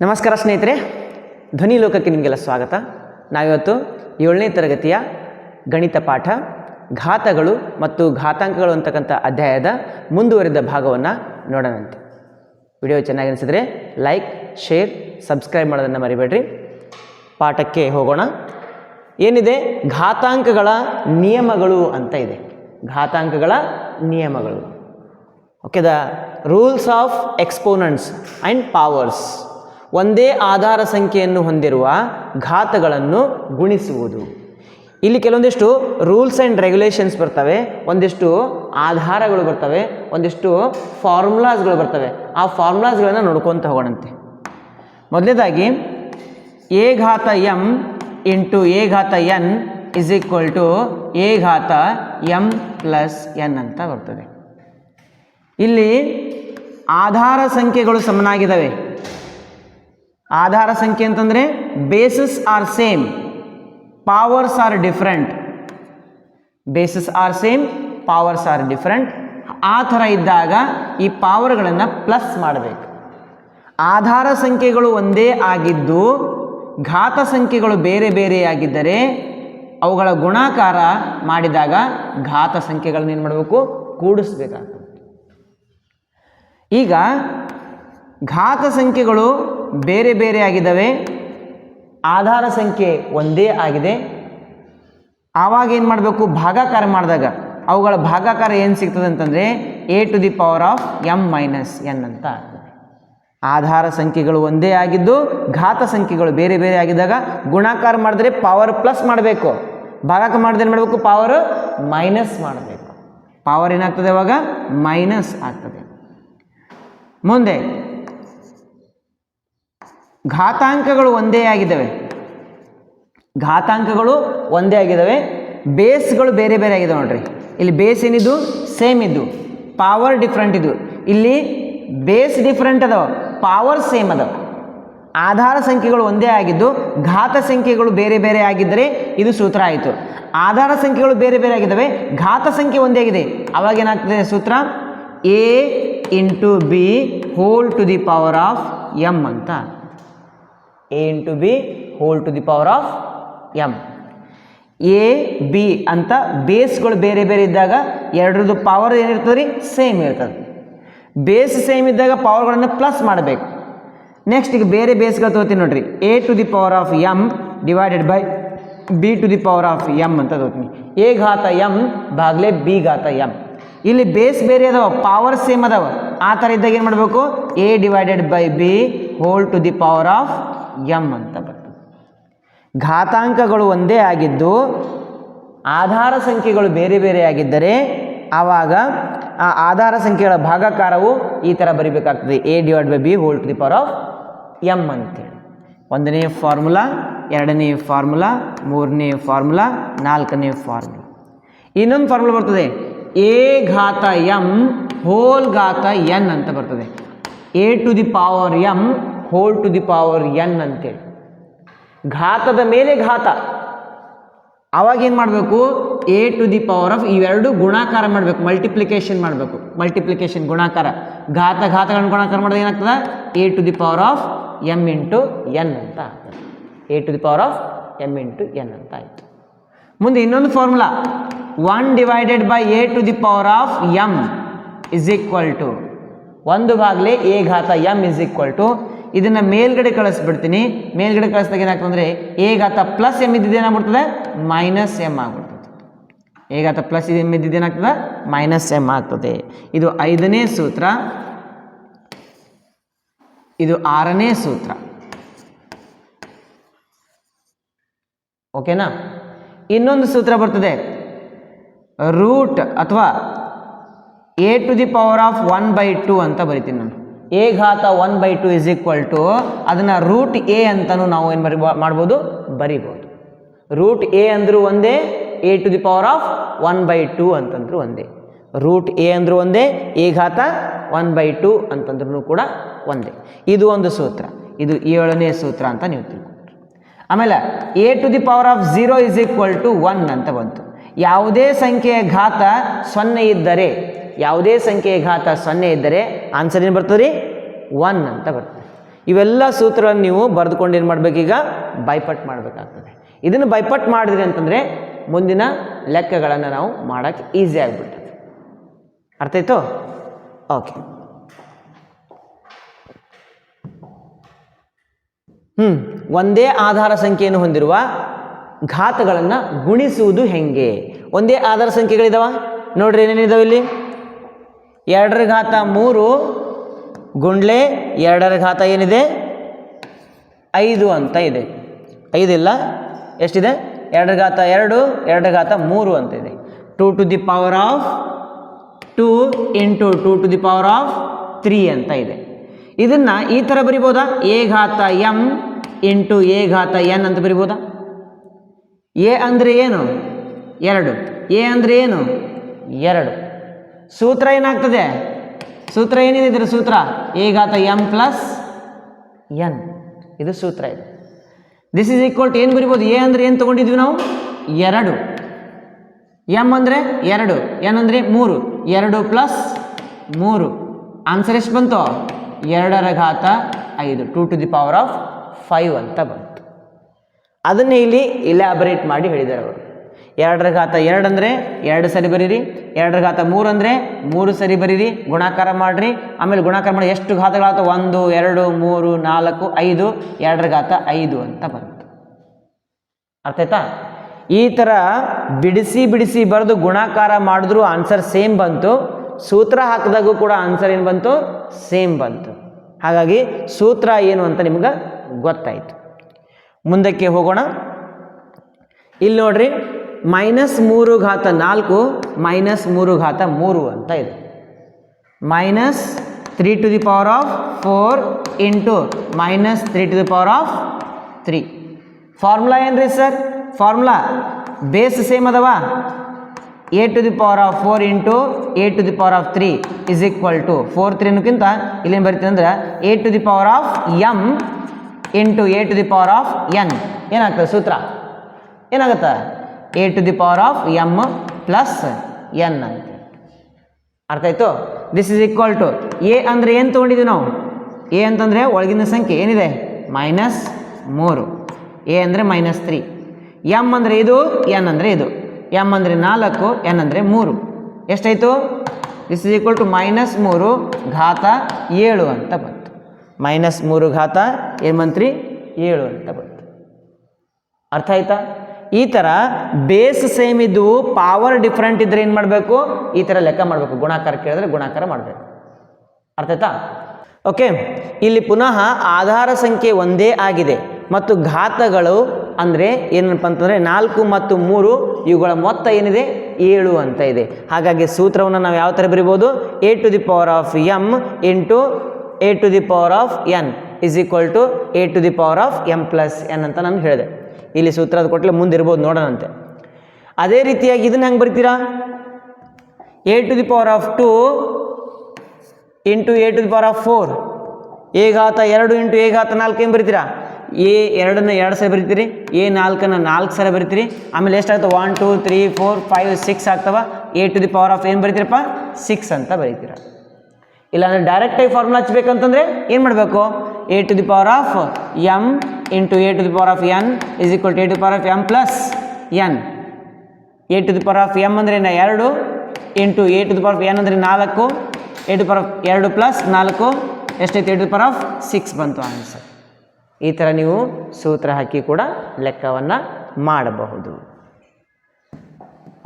ನಮಸ್ಕಾರ ಸ್ನೇಹಿತರೆ, ಧ್ವನಿ ಲೋಕಕ್ಕೆ ನಿಮಗೆಲ್ಲ ಸ್ವಾಗತ. ನಾವಿವತ್ತು ಏಳನೇ ತರಗತಿಯ ಗಣಿತ ಪಾಠ, ಘಾತಗಳು ಮತ್ತು ಘಾತಾಂಕಗಳು ಅಂತಕ್ಕಂಥ ಅಧ್ಯಾಯದ ಮುಂದುವರಿದ ಭಾಗವನ್ನು ನೋಡೋಣಂತೆ. ವಿಡಿಯೋ ಚೆನ್ನಾಗಿ ಅನಿಸಿದರೆ ಲೈಕ್, ಶೇರ್, ಸಬ್ಸ್ಕ್ರೈಬ್ ಮಾಡೋದನ್ನು ಮರಿಬೇಡ್ರಿ. ಪಾಠಕ್ಕೆ ಹೋಗೋಣ. ಏನಿದೆ? ಘಾತಾಂಕಗಳ ನಿಯಮಗಳು ಅಂತ ಇದೆ. ಘಾತಾಂಕಗಳ ನಿಯಮಗಳು. Okay the rules of exponents and powers ಒಂದೇ ಆಧಾರ ಸಂಖ್ಯೆಯನ್ನು ಹೊಂದಿರುವ ಘಾತಗಳನ್ನು ಗುಣಿಸುವುದು. ಇಲ್ಲಿ ಕೆಲವೊಂದಿಷ್ಟು ರೂಲ್ಸ್ ಆ್ಯಂಡ್ ರೆಗ್ಯುಲೇಷನ್ಸ್ ಬರ್ತವೆ, ಒಂದಿಷ್ಟು ಆಧಾರಗಳು ಬರ್ತವೆ, ಒಂದಿಷ್ಟು ಫಾರ್ಮುಲಾಸ್ಗಳು ಬರ್ತವೆ. ಆ ಫಾರ್ಮುಲಾಸ್ಗಳನ್ನು ನೋಡ್ಕೊತ ಹೋಗೋಣಂತೆ. ಮೊದಲನೇದಾಗಿ ಎ ಘಾತ ಎಂ ಇಂಟು ಎ ಘಾತ n is equal to a ಘಾತ ಎಂ ಪ್ಲಸ್ ಎನ್ ಅಂತ ಬರ್ತದೆ. ಇಲ್ಲಿ ಆಧಾರ ಸಂಖ್ಯೆಗಳು ಸಮನಾಗಿದ್ದಾವೆ ಆಧಾರ ಸಂಖ್ಯೆ ಅಂತಂದರೆ bases are same powers are different bases are same powers are different ಆ ಥರ ಇದ್ದಾಗ ಈ ಪಾವರ್ಗಳನ್ನು ಪ್ಲಸ್ ಮಾಡಬೇಕು. ಆಧಾರ ಸಂಖ್ಯೆಗಳು ಒಂದೇ ಆಗಿದ್ದು ಘಾತ ಸಂಖ್ಯೆಗಳು ಬೇರೆ ಬೇರೆಯಾಗಿದ್ದರೆ ಅವುಗಳ ಗುಣಾಕಾರ ಮಾಡಿದಾಗ ಘಾತ ಸಂಖ್ಯೆಗಳನ್ನ ಏನು ಮಾಡಬೇಕು? ಕೂಡಿಸ್ಬೇಕಾಗ್ತದೆ. ಈಗ ಘಾತ ಸಂಖ್ಯೆಗಳು ಬೇರೆ ಬೇರೆ ಆಗಿದ್ದಾವೆ. ಆಧಾರ ಸಂಖ್ಯೆ ಒಂದೇ ಆಗಿದೆ. ಆವಾಗ ಏನು ಮಾಡಬೇಕು? ಭಾಗಾಕಾರ ಮಾಡಿದಾಗ ಅವುಗಳ ಭಾಗಾಕಾರ ಏನು ಸಿಗ್ತದೆ ಅಂತಂದರೆ a to the power of m minus n ಅಂತ ಆಗ್ತದೆ. ಆಧಾರ ಸಂಖ್ಯೆಗಳು ಒಂದೇ ಆಗಿದ್ದು ಘಾತ ಸಂಖ್ಯೆಗಳು ಬೇರೆ ಬೇರೆ ಆಗಿದ್ದಾಗ ಗುಣಾಕಾರ ಮಾಡಿದ್ರೆ ಪವರ್ ಪ್ಲಸ್ ಮಾಡಬೇಕು. ಭಾಗಾಕಾರ ಮಾಡಿದ್ರೆ ಏನು ಮಾಡಬೇಕು? ಪವರ್ ಮೈನಸ್ ಮಾಡಬೇಕು. ಪವರ್ ಏನಾಗ್ತದೆ ಅವಾಗ? ಮೈನಸ್ ಆಗ್ತದೆ. ಮುಂದೆ ಘಾತಾಂಕಗಳು ಒಂದೇ ಆಗಿದ್ದಾವೆ. ಘಾತಾಂಕಗಳು ಒಂದೇ ಆಗಿದ್ದಾವೆ. ಬೇಸ್ಗಳು ಬೇರೆ ಬೇರೆ ಆಗಿದ್ದಾವೆ ನೋಡ್ರಿ. ಇಲ್ಲಿ ಬೇಸ್ ಏನಿದ್ದು? ಸೇಮ್ ಇದ್ದು. ಪವರ್ ಡಿಫ್ರೆಂಟ್ ಇದು ಇಲ್ಲಿ ಬೇಸ್ ಡಿಫ್ರೆಂಟ್ ಅದಾವ. ಪವರ್ ಸೇಮ್ ಅದಾವ. ಆಧಾರ ಸಂಖ್ಯೆಗಳು ಒಂದೇ ಆಗಿದ್ದು, ಘಾತ ಸಂಖ್ಯೆಗಳು ಬೇರೆ ಬೇರೆ ಆಗಿದ್ದರೆ ಇದು ಸೂತ್ರ ಆಯಿತು. ಆಧಾರ ಸಂಖ್ಯೆಗಳು ಬೇರೆ ಬೇರೆ ಆಗಿದ್ದಾವೆ, ಘಾತ ಸಂಖ್ಯೆ ಒಂದೇ ಆಗಿದೆ. ಅವಾಗ ಏನಾಗ್ತದೆ ಸೂತ್ರ? A into b whole to the power of m ಅಂತ. A into b whole to the power of m a b ಅಂತ ಬೇಸ್ಗಳು ಬೇರೆ ಬೇರೆ ಇದ್ದಾಗ ಎರಡರದ್ದು ಪವರ್ ಏನಿರ್ತದೆ ರೀ? ಸೇಮ್ ಇರ್ತದೆ. ಬೇಸ್ ಸೇಮ್ ಇದ್ದಾಗ ಪವರ್ಗಳನ್ನು ಪ್ಲಸ್ ಮಾಡಬೇಕು. ನೆಕ್ಸ್ಟ್ ಈಗ ಬೇರೆ ಬೇಸ್ಗಳು ತಗೋತೀನಿ ನೋಡ್ರಿ. A to the power of M divided by B to the power of M ಅಂತ ತಗೋತೀನಿ. ಎ ಘಾತ ಎಂ ಬಾಗ್ಲೆ ಬಿ ಘಾತ ಎಂ ಇಲ್ಲಿ ಬೇಸ್ ಬೇರೆ ಅದಾವ ಪವರ್ ಸೇಮ್ ಅದಾವ. ಆ ಥರ ಇದ್ದಾಗ ಏನು ಮಾಡಬೇಕು? A divided by b whole to the power of m ಅಂತ ಬರ್ತದೆ. ಘಾತಾಂಕಗಳು ಒಂದೇ ಆಗಿದ್ದು, ಆಧಾರ ಸಂಖ್ಯೆಗಳು ಬೇರೆ ಬೇರೆ ಆಗಿದ್ದರೆ, ಆವಾಗ ಆ ಆಧಾರ ಸಂಖ್ಯೆಗಳ ಭಾಗಾಕಾರವು ಈ ಥರ ಬರಿಬೇಕಾಗ್ತದೆ. A divide by b whole to the power of m ಅಂತೇಳಿ. ಒಂದನೇ ಫಾರ್ಮುಲಾ ಎರಡನೇ ಫಾರ್ಮುಲಾ ಮೂರನೇ ಫಾರ್ಮುಲಾ ನಾಲ್ಕನೇ ಫಾರ್ಮುಲಾ ಇನ್ನೊಂದು ಫಾರ್ಮುಲಾ ಬರ್ತದೆ. ಎ ಘಾತ ಎಂ ಹೋಲ್ ಘಾತ ಎನ್ ಅಂತ ಬರ್ತದೆ. A to the power m whole to the power n ಅಂತೇಳಿ. ಘಾತದ ಮೇಲೆ ಘಾತ. ಅವಾಗೇನು ಮಾಡಬೇಕು? A to the power of ಇವೆರಡು ಗುಣಾಕಾರ ಮಾಡಬೇಕು ಮಲ್ಟಿಪ್ಲಿಕೇಶನ್ ಮಾಡಬೇಕು. ಮಲ್ಟಿಪ್ಲಿಕೇಶನ್ ಗುಣಾಕಾರ. ಘಾತ, ಘಾತಗಳನ್ನು ಗುಣಾಕಾರ ಮಾಡಿದಾಗ ಏನಾಗ್ತದೆ? A to the power of M into N ಅಂತ ಆಗ್ತದೆ. A to the power of M into N ಅಂತ ಆಯಿತು. ಮುಂದೆ ಇನ್ನೊಂದು formula one divided by A to the power of M is equal to ಒಂದು ಬಾಗ್ಲೆ ಎ ಘಾತ ಎಂ ಇಸ್ ಈಕ್ವಲ್ ಟು ಇದನ್ನು ಮೇಲ್ಗಡೆ ಕಳಿಸ್ಬಿಡ್ತೀನಿ. ಮೇಲ್ಗಡೆ ಕಳಿಸಿದಾಗ ಏನಾಗ್ತದೆ ಅಂದರೆ ಎ ಘಾತ ಪ್ಲಸ್ ಎಂ ಇದ್ದಿದ್ದು ಏನಾಗ್ಬಿಡ್ತದೆ? ಮೈನಸ್ ಎಂ ಆಗ್ಬಿಡ್ತದೆ. ಘಾತ ಪ್ಲಸ್ ಎಂ ಇದ್ದಿದ್ದು ಏನಾಗ್ತದೆ? ಮೈನಸ್ ಎಂ ಆಗ್ತದೆ. ಇದು ಐದನೇ ಸೂತ್ರ. ಇದು ಆರನೇ ಸೂತ್ರ. ಓಕೆನಾ? ಇನ್ನೊಂದು ಸೂತ್ರ ಬರ್ತದೆ. ರೂಟ್ ಅಥವಾ a to the power of one by two ಅಂತ ಬರಿತೀನಿ ನಾನು. ಎ ಘಾತ one by two is equal to ಅದನ್ನು ರೂಟ್ ಎ ಅಂತಲೂ ನಾವು ಏನು ಬರಿ ಮಾಡ್ಬೋದು? ಬರಿಬೋದು. ರೂಟ್ ಎ ಅಂದರೂ ಒಂದೇ a to the power of one by two ಅಂತಂದ್ರೂ ಒಂದೇ. ರೂಟ್ ಎ ಅಂದರೂ ಒಂದೇ ಎ ಘಾತ ಒನ್ ಬೈ ಟು ಅಂತಂದ್ರೂ ಕೂಡ ಒಂದೇ. ಇದು ಒಂದು ಸೂತ್ರ. ಇದು ಏಳನೇ ಸೂತ್ರ ಅಂತ ನೀವು ತಿಳ್ಕೊಂಡ್ರಿ. ಆಮೇಲೆ a to the power of zero is equal to one ಅಂತ ಬಂತು. ಯಾವುದೇ ಸಂಖ್ಯೆಯ ಘಾತ ಸೊನ್ನೆ ಇದ್ದರೆ ಯಾವುದೇ ಸಂಖ್ಯೆಯ ಘಾತ ಸೊನ್ನೆ ಇದ್ದರೆ ಆನ್ಸರ್ ಏನು ಬರ್ತದೆ ರೀ ಒನ್ ಅಂತ ಬರ್ತದೆ. ಇವೆಲ್ಲ ಸೂತ್ರಗಳನ್ನು ನೀವು ಬರೆದುಕೊಂಡು ಏನು ಮಾಡಬೇಕೀಗ? ಬೈಪಟ್ ಮಾಡಬೇಕಾಗ್ತದೆ. ಇದನ್ನು ಬೈಪಟ್ ಮಾಡಿದ್ರಿ ಅಂತಂದರೆ ಮುಂದಿನ ಲೆಕ್ಕಗಳನ್ನು ನಾವು ಮಾಡೋಕ್ಕೆ ಈಸಿ ಆಗಿಬಿಡ್ತದೆ. ಅರ್ಥ ಓಕೆ ಹ್ಞೂ ಒಂದೇ ಆಧಾರ ಸಂಖ್ಯೆಯನ್ನು ಹೊಂದಿರುವ ಘಾತಗಳನ್ನು ಗುಣಿಸುವುದು ಹೆಂಗೆ? ಒಂದೇ ಆಧಾರ ಸಂಖ್ಯೆಗಳಿದಾವ? ನೋಡ್ರಿ ಏನೇನಿದಾವೆ ಇಲ್ಲಿ? ಎರಡರ ಘಾತ ಮೂರು, ಗುಂಡ್ಲೆ ಎರಡರ ಘಾತ ಏನಿದೆ? ಐದು ಅಂತ ಇದೆ. ಐದಿಲ್ಲ ಎಷ್ಟಿದೆ? ಎರಡರ ಘಾತ ಎರಡು ಎರಡರ ಘಾತ ಮೂರು ಅಂತ ಇದೆ. Two to the power of two into two to the power of three ಅಂತ ಇದೆ. ಇದನ್ನು ಈ ಥರ ಬರಿಬೋದಾ? ಎ ಘಾತ ಎಂ ಇಂಟು ಎ ಘಾತ ಎನ್ ಅಂತ ಬರಿಬೋದಾ? ಎ ಅಂದರೆ ಏನು? ಎರಡು. ಎ ಅಂದರೆ ಏನು? ಎರಡು. ಸೂತ್ರ ಏನಾಗ್ತದೆ? ಸೂತ್ರ ಏನಿದೆ ಇದರ ಸೂತ್ರ? ಘಾತ ಎಂ ಪ್ಲಸ್ ಎನ್ ಇದು ಸೂತ್ರ ಇದೆ. ದಿಸ್ ಇಸ್ ಈಕ್ವಲ್ ಟು ಏನು ಬರಿಬೋದು? ಎ ಅಂದರೆ ಏನು ತೊಗೊಂಡಿದ್ವಿ ನಾವು? ಎರಡು. ಎಂ ಅಂದರೆ ಎರಡು. ಎನ್ ಅಂದರೆ ಮೂರು. ಎರಡು ಪ್ಲಸ್ ಮೂರು. ಆನ್ಸರ್ ಎಷ್ಟು ಬಂತು? ಎರಡರ ಘಾತ ಐದು. Two to the power of five ಅಂತ ಬಂತು. ಅದನ್ನೇ ಇಲ್ಲಿ ಇಲ್ಯಾಬರೇಟ್ ಮಾಡಿ ಹೇಳಿದ್ದಾರೆ ಅವರು. ಎರಡರ ಘಾತ ಎರಡು ಅಂದರೆ ಎರಡು ಸರಿ ಬರೀರಿ. ಎರಡರ ಘಾತ ಮೂರು ಅಂದರೆ ಮೂರು ಸರಿ ಬರೀರಿ. ಗುಣಾಕಾರ ಮಾಡಿರಿ. ಆಮೇಲೆ ಗುಣಾಕಾರ ಮಾಡಿ ಎಷ್ಟು ಘಾತಗಳಾತ ಒಂದು, ಎರಡು, ಮೂರು, ನಾಲ್ಕು, ಐದು. ಎರಡರ ಘಾತ ಐದು ಅಂತ ಬಂತು ಅರ್ಥ ಆಯ್ತಾ? ಈ ಥರ ಬಿಡಿಸಿ ಬಿಡಿಸಿ ಬರೆದು ಗುಣಾಕಾರ ಮಾಡಿದ್ರೂ ಆನ್ಸರ್ ಸೇಮ್ ಬಂತು. ಸೂತ್ರ ಹಾಕಿದಾಗೂ ಕೂಡ ಆನ್ಸರ್ ಏನು ಬಂತು? ಸೇಮ್ ಬಂತು. ಹಾಗಾಗಿ ಸೂತ್ರ ಏನು ಅಂತ ನಿಮ್ಗೆ ಗೊತ್ತಾಯಿತು. ಮುಂದಕ್ಕೆ ಹೋಗೋಣ. ಇಲ್ಲಿ ನೋಡ್ರಿ. ಮೈನಸ್ ಮೂರು ಘಾತ ನಾಲ್ಕು, ಮೈನಸ್ ಮೂರು ಘಾತ ಮೂರು ಅಂತ ಇದೆ. Minus three to the power of four into minus three to the power of three. Formula ಏನು ರೀ ಸರ್? ಫಾರ್ಮುಲಾ ಬೇಸ್ ಸೇಮ್ ಅದಾವ? A to the power of four into a to the power of three is equal to four ತ್ರೀನಕ್ಕಿಂತ ಇಲ್ಲೇನು ಬರೀತೀವಿ ಅಂದ್ರೆ a to the power of m into a to the power of n. ಏನಾಗ್ತದೆ ಸೂತ್ರ? ಏನಾಗುತ್ತೆ? A to the power of m plus n ಅಂತ. ಅರ್ಥ ಆಯಿತು? This is equal to a ಅಂದರೆ ಏನು ತೊಗೊಂಡಿದ್ದೀವಿ ನಾವು? ಎ ಅಂತಂದರೆ ಒಳಗಿನ ಸಂಖ್ಯೆ ಏನಿದೆ? ಮೈನಸ್ ಮೂರು. ಎ ಅಂದರೆ ಮೈನಸ್ ತ್ರೀ ಎಂ ಅಂದರೆ ಇದು ಎನ್ ಅಂದರೆ ಇದು. ಎಂ ಅಂದರೆ ನಾಲ್ಕು ಎನ್ ಅಂದರೆ ಮೂರು. ಎಷ್ಟಾಯಿತು? This is equal to minus ಮೂರು ಘಾತ ಏಳು ಅಂತ ಬಂತು. ಮೈನಸ್ ಮೂರು ಘಾತ ಏನು ಮಂತ್ರಿ ಏಳು ಅಂತ ಬಂತು. ಅರ್ಥ ಆಯ್ತಾ? ಈ ಥರ ಬೇಸ್ ಸೇಮ್ ಇದ್ದು ಪವರ್ ಡಿಫ್ರೆಂಟ್ ಇದ್ದರೆ ಏನು ಮಾಡಬೇಕು? ಈ ಥರ ಲೆಕ್ಕ ಮಾಡಬೇಕು. ಗುಣಾಕಾರ ಕೇಳಿದ್ರೆ ಗುಣಾಕಾರ ಮಾಡಬೇಕು. ಅರ್ಥ ಆಯ್ತಾ? ಓಕೆ ಇಲ್ಲಿ ಪುನಃ ಆಧಾರ ಸಂಖ್ಯೆ ಒಂದೇ ಆಗಿದೆ. ಮತ್ತು ಘಾತಗಳು ಅಂದರೆ ಏನಪ್ಪ ಅಂತಂದರೆ ನಾಲ್ಕು ಮತ್ತು ಮೂರು, ಇವುಗಳ ಮೊತ್ತ ಏನಿದೆ? ಏಳು ಅಂತ ಇದೆ. ಹಾಗಾಗಿ ಸೂತ್ರವನ್ನು ನಾವು ಯಾವ ಥರ ಬರಿಬೋದು a to the power of m into a to the power of n is equal to a to the power of m plus n ಅಂತ ನಾನು ಹೇಳಿದೆ. ಇಲ್ಲಿ ಸೂತ್ರದ ಕೊಟ್ಟಲೆ ಮುಂದೆ ಇರ್ಬೋದು ನೋಡೋಣಂತೆ. ಅದೇ ರೀತಿಯಾಗಿ ಇದನ್ನ ಹೆಂಗೆ ಬರ್ತೀರಾ? A to the power of two into a to the power of four a ಘಾತ ಎರಡು ಇಂಟು ಎ ಘಾತ ನಾಲ್ಕು ಏನು ಬರಿತೀರಾ? ಎ ಎರಡನ್ನ ಎರಡು ಸಲ ಬರಿತೀರಿ ಎ ನಾಲ್ಕನ್ನು ನಾಲ್ಕು ಸಲ ಬರಿತೀರಿ. ಆಮೇಲೆ ಎಷ್ಟಾಗ್ತವೆ one two three four five six ಆಗ್ತವ? A to the power of ಏನು ಬರಿತೀರಪ್ಪ? ಸಿಕ್ಸ್ ಅಂತ ಬರಿತೀರ. ಇಲ್ಲಾಂದರೆ ಡೈರೆಕ್ಟಾಗಿ ಫಾರ್ಮುಲಾ ಹಚ್ಬೇಕಂತಂದರೆ ಏನು ಮಾಡಬೇಕು? A to the power of m into a to the power of n is equal to a to the power of m plus n a to the power of m ಅಂದರೆ ಎರಡು? Into a to the power of n ಅಂದರೆ ನಾಲ್ಕು. A to power of ಎರಡು plus ನಾಲ್ಕು. ಎಷ್ಟೈತೆ? A the power of six ಬಂತು answer ಈ ಥರ ನೀವು ಸೂತ್ರ ಹಾಕಿ ಕೂಡ ಲೆಕ್ಕವನ್ನು ಮಾಡಬಹುದು.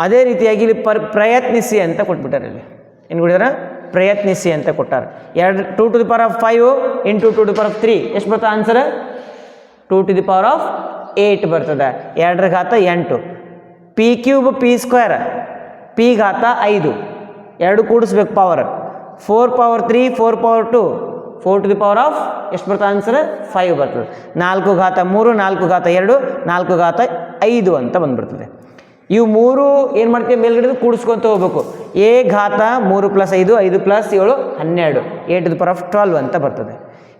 ಅದೇ ರೀತಿಯಾಗಿ ಇಲ್ಲಿ ಪರ್ ಪ್ರಯತ್ನಿಸಿ ಅಂತ ಕೊಟ್ಬಿಟ್ಟಾರೆ ಇಲ್ಲಿ. ಏನು ಕೊಟ್ಟಿದ್ದಾರೆ ಪ್ರಯತ್ನಿಸಿ ಅಂತ ಕೊಟ್ಟಾರೆ. ಎರಡು two to the power of five into two to power of three ಎಷ್ಟು ಬರ್ತದೆ answer two to the power of eight ಬರ್ತದೆ. ಎರಡರ ಘಾತ ಎಂಟು. P cube P square P ಘಾತ ಐದು. ಎರಡು ಕೂಡಿಸ್ಬೇಕು power four power three four power two four to the power of ಎಷ್ಟು ಬರ್ತದೆ ಆನ್ಸರ್ ಫೈವ್ ಬರ್ತದೆ. ನಾಲ್ಕು ಘಾತ ಮೂರು, ನಾಲ್ಕು ಘಾತ ಎರಡು, ನಾಲ್ಕು ಘಾತ ಐದು ಅಂತ ಬಂದ್ಬಿಡ್ತದೆ. ಇವು ಮೂರು ಏನು ಮಾಡ್ತೀವಿ? ಮೇಲ್ಗಡೆ ಕೂಡಿಸ್ಕೊತ ಹೋಗ್ಬೇಕು. ಎ ಘಾತ ಮೂರು ಪ್ಲಸ್ ಐದು ಐದು ಪ್ಲಸ್ ಏಳು, ಹನ್ನೆರಡು. A to the power of twelve ಅಂತ ಬರ್ತದೆ.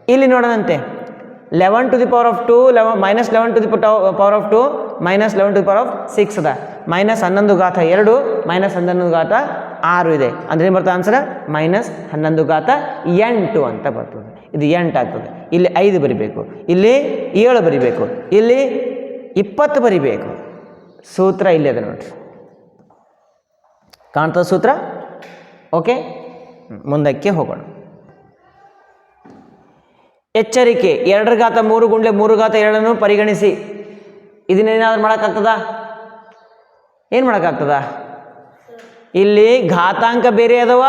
ಇಲ್ಲಿ ನೋಡೋಣಂತೆ. Eleven to the power of two eleven minus eleven to the power of two minus eleven to the power of six ಅದ ಮೈನಸ್ ಹನ್ನೊಂದು ಘಾತ ಎರಡು ಮೈನಸ್ ಹನ್ನೊಂದು ಘಾತ ಆರು ಇದೆ. ಅಂದ್ರೆ ಏನು ಬರ್ತದೆ ಆನ್ಸರ್ ಮೈನಸ್ ಹನ್ನೊಂದು ಘಾತ ಎಂಟು ಅಂತ ಬರ್ತದೆ. ಇದು ಎಂಟು ಆಗ್ತದೆ. ಇಲ್ಲಿ ಐದು ಬರಿಬೇಕು. ಇಲ್ಲಿ ಏಳು ಬರಿಬೇಕು. ಇಲ್ಲಿ ಇಪ್ಪತ್ತು ಬರಿಬೇಕು. ಸೂತ್ರ ಇಲ್ಲಿ ಅದ ನೋಡ್ರಿ. ಕಾಣ್ತದ ಸೂತ್ರ? ಓಕೆ ಮುಂದಕ್ಕೆ ಹೋಗೋಣ. ಎಚ್ಚರಿಕೆ ಎರಡರ ಘಾತ ಮೂರು ಗುಂಡ್ಲೆ ಮೂರು ಘಾತ ಎರಡನ್ನು ಪರಿಗಣಿಸಿ. ಇದನ್ನೇನಾದ್ರೂ ಮಾಡೋಕ್ಕಾಗ್ತದ? ಏನು ಮಾಡೋಕ್ಕಾಗ್ತದ? ಇಲ್ಲಿ ಘಾತಾಂಕ ಬೇರೆ ಅದಾವ,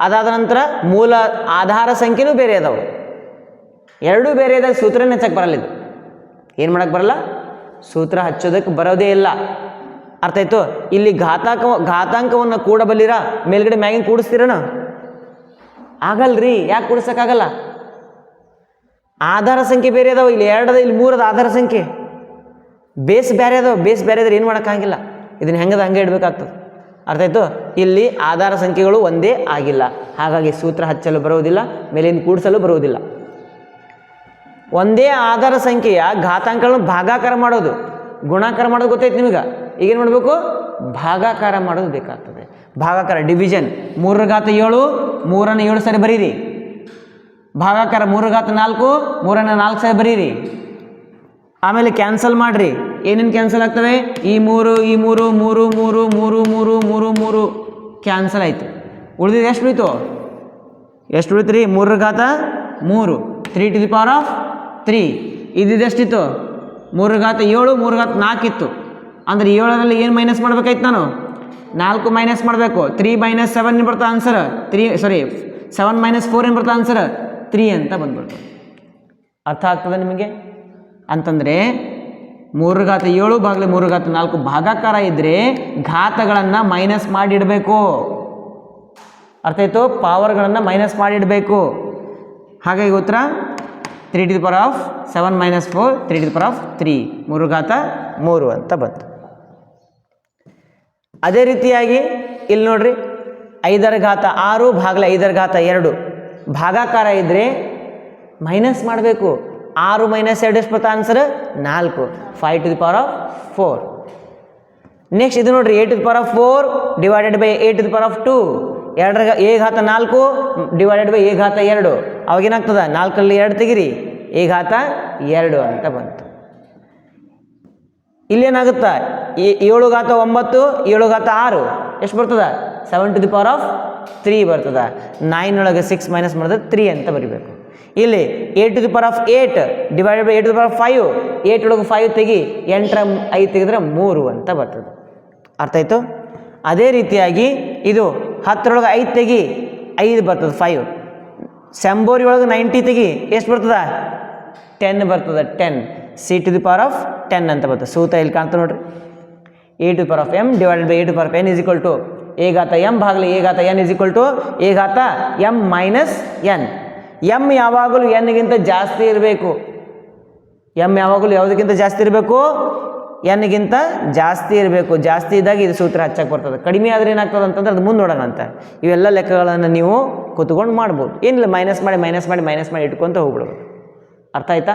ಅದಾದ ನಂತರ ಮೂಲ ಆಧಾರ ಸಂಖ್ಯೆನೂ ಬೇರೆ ಅದಾವೆ. ಎರಡೂ ಬೇರೆ ಇದ್ದಾಗ ಸೂತ್ರನೇ ಹೆಚ್ಚಕ್ಕೆ ಬರಲ್ಲ ಇದು. ಏನು ಮಾಡೋಕ್ಕೆ ಬರಲ್ಲ? ಸೂತ್ರ ಹಚ್ಚೋದಕ್ಕೆ ಬರೋದೇ ಇಲ್ಲ. ಅರ್ಥ ಆಯ್ತು? ಇಲ್ಲಿ ಘಾತಾಂಕ, ಘಾತಾಂಕವನ್ನು ಕೂಡಬಲ್ಲಿರ ಮೇಲ್ಗಡೆ ಮ್ಯಾಗಿನ ಕೂಡಿಸ್ತೀರನ? ಆಗಲ್ರಿ, ಯಾಕೆ ಕೂಡಿಸೋಕ್ಕಾಗಲ್ಲ? ಆಧಾರ ಸಂಖ್ಯೆ ಬೇರೆ ಅದಾವ, ಇಲ್ಲಿ ಎರಡದ, ಇಲ್ಲಿ ಮೂರದ ಆಧಾರ ಸಂಖ್ಯೆ. ಬೇಸ್ ಬೇರೆ ಅದಾವ, ಬೇಸ್ ಬೇರೆ ಇದ್ರೆ ಏನು ಮಾಡೋಕ್ಕಾಗಿಲ್ಲ? ಇದನ್ನ ಹೆಂಗದ ಹಂಗೆ ಇಡಬೇಕಾಗ್ತದೆ. ಅರ್ಥ ಆಯ್ತು? ಇಲ್ಲಿ ಆಧಾರ ಸಂಖ್ಯೆಗಳು ಒಂದೇ ಆಗಿಲ್ಲ. ಹಾಗಾಗಿ ಸೂತ್ರ ಹಚ್ಚಲು ಬರುವುದಿಲ್ಲ, ಮೇಲಿಂದ ಕೂಡಿಸಲು ಬರುವುದಿಲ್ಲ. ಒಂದೇ ಆಧಾರ ಸಂಖ್ಯೆಯ ಘಾತಾಂಕಗಳನ್ನು ಭಾಗಾಕಾರ ಮಾಡೋದು. ಗುಣಾಕಾರ ಮಾಡೋದು ಗೊತ್ತೈತೆ ನಿಮಗೆ? ಈಗೇನು ಮಾಡಬೇಕು? ಭಾಗಾಕಾರ ಮಾಡೋದು ಬೇಕಾಗ್ತದೆ. ಭಾಗಾಕಾರ ಡಿವಿಷನ್ ಮೂರರ ಘಾತ ಏಳು, ಮೂರನ್ನು ಏಳು ಸರಿ ಬರೀರಿ. ಭಾಗಾಕಾರ ಮೂರು ಘಾತ ನಾಲ್ಕು, ಮೂರನ್ನು ನಾಲ್ಕು ಸರಿ ಬರೀರಿ. ಆಮೇಲೆ ಕ್ಯಾನ್ಸಲ್ ಮಾಡಿರಿ. ಏನೇನು ಕ್ಯಾನ್ಸಲ್ ಆಗ್ತವೆ? ಈ ಮೂರು ಈ ಮೂರು ಮೂರು ಮೂರು ಮೂರು ಮೂರು ಮೂರು ಮೂರು. ಕ್ಯಾನ್ಸಲ್ ಆಯಿತು. ಉಳಿದಿದ್ದು ಎಷ್ಟು ಉಳಿತು? ಎಷ್ಟು ಉಳಿತು ರೀ ಮೂರರ ಘಾತ ಮೂರು three to the power of three ಇದ್ದಿದ್ದೆಷ್ಟಿತ್ತು ಮೂರರ ಘಾತ ಏಳು ಮೂರು ಘಾತ ನಾಲ್ಕಿತ್ತು ಅಂದರೆ ಏಳರಲ್ಲಿ ಏನು ಮೈನಸ್ ಮಾಡ್ಬೇಕಾಯ್ತು ನಾನು? ನಾಲ್ಕು ಮೈನಸ್ ಮಾಡಬೇಕು. ತ್ರೀ ಮೈನಸ್ ಸೆವೆನ್ ಏನು answer three sorry seven minus four ಏನು ಬರ್ತದೆ ಆನ್ಸರ್ ತ್ರೀ ಅಂತ ಬಂದ್ಬಿಡ್ತದೆ ಅರ್ಥ ಆಗ್ತದೆ ನಿಮಗೆ? ಅಂತಂದರೆ ಮೂರು ಘಾತ ಏಳು ಬಾಗಿಲು ಮೂರು ಘಾತ ನಾಲ್ಕು ಭಾಗಾಕಾರ ಇದ್ದರೆ ಘಾತಗಳನ್ನು ಮೈನಸ್ ಮಾಡಿಡಬೇಕು. ಅರ್ಥ ಆಯಿತು? ಪವರ್ಗಳನ್ನು ಮೈನಸ್ ಮಾಡಿಡಬೇಕು. ಹಾಗಾಗಿ ಉತ್ತರ? Three to the power of seven minus four three to the power of three ಮೂರು ಘಾತ ಮೂರು ಅಂತ ಬಂತು. ಅದೇ ರೀತಿಯಾಗಿ ಇಲ್ಲಿ ನೋಡ್ರಿ, ಐದರ ಘಾತ ಆರು ಭಾಗಲ ಐದರ ಘಾತ ಎರಡು. ಭಾಗಾಕಾರ ಇದ್ದರೆ ಮೈನಸ್ ಮಾಡಬೇಕು. ಆರು ಮೈನಸ್ ಎರಡು ಎಷ್ಟು ಬರ್ತಾ ಆನ್ಸರ್ ನಾಲ್ಕು. Five to the power of four next ಇದು ನೋಡ್ರಿ eight to the power of four divided by eight to the power of two ಎರಡರ ಎ ಘಾತ ನಾಲ್ಕು ಡಿವೈಡೆಡ್ ಬೈ ಎ ಘಾತ ಎರಡು. ಅವಾಗೇನಾಗ್ತದ? ನಾಲ್ಕಲ್ಲಿ ಎರಡು ತೆಗಿರಿ. ಈಗ ಘಾತ ಎರಡು ಅಂತ ಬಂತು. ಇಲ್ಲೇನಾಗುತ್ತೆ? ಏಳು ಘಾತ ಒಂಬತ್ತು, ಏಳು ಘಾತ ಆರು. ಎಷ್ಟು ಬರ್ತದ? Seven to the power of three ಬರ್ತದ. ನೈನ್ ಒಳಗೆ ಸಿಕ್ಸ್ ಮೈನಸ್ ಮಾಡಿದ್ರೆ ತ್ರೀ ಅಂತ ಬರಿಬೇಕು. ಇಲ್ಲಿ eight to the power of eight divided by eight to the power of five eight ಒಳಗೆ ಫೈವ್ ತೆಗಿ, ಎಂಟರ ಐದು ತೆಗೆದ್ರೆ ಮೂರು ಅಂತ ಬರ್ತದೆ. ಅರ್ಥ ಆಯಿತು? ಅದೇ ರೀತಿಯಾಗಿ ಇದು ಹತ್ತರೊಳಗೆ ಐದು ತೆಗಿ, ಐದು ಬರ್ತದೆ ಫೈವ್ ಸೆಂಬೋರಿ ಒಳಗೆ ನೈಂಟಿ ತೆಗಿ, ಎಷ್ಟು ಬರ್ತದ? ಟೆನ್ ಬರ್ತದೆ ten C to the power of ten ಅಂತ ಬರ್ತದೆ. ಸೂತ ಇಲ್ಲಿ ಕಾಣ್ತಾ ನೋಡ್ರಿ? A to power of m divided by a to power of n is equal to a ಘಾತ ಎಂ ಭಾಗಲಿ ಎ ಘಾತ n is equal to a ಘಾತ ಎಂ ಮೈನಸ್ ಎನ್ ಎಂ ಯಾವಾಗಲೂ ಎನ್ಗಿಂತ ಜಾಸ್ತಿ ಇರಬೇಕು. ಎಂ ಯಾವಾಗಲೂ ಯಾವುದಕ್ಕಿಂತ ಜಾಸ್ತಿ ಇರಬೇಕು? ಎನ್ಗಿಂತ ಜಾಸ್ತಿ ಇರಬೇಕು, ಜಾಸ್ತಿ ಇದ್ದಾಗ ಇದು ಸೂತ್ರ ಹಚ್ಚಕ್ಕೆ ಬರ್ತದೆ. ಕಡಿಮೆ ಆದರೆ ಏನಾಗ್ತದೆ ಅಂತಂದ್ರೆ ಅದು ಮುಂದೆ ನೋಡೋಣ ಅಂತ. ಇವೆಲ್ಲ ಲೆಕ್ಕಗಳನ್ನು ನೀವು ಕೂತ್ಕೊಂಡು ಮಾಡ್ಬೋದು. ಏನಿಲ್ಲ ಮೈನಸ್ ಮಾಡಿ ಮೈನಸ್ ಮಾಡಿ ಮೈನಸ್ ಮಾಡಿ ಇಟ್ಕೊಂತ ಹೋಗ್ಬಿಡ್ಬೋದು ಅರ್ಥ ಆಯ್ತಾ?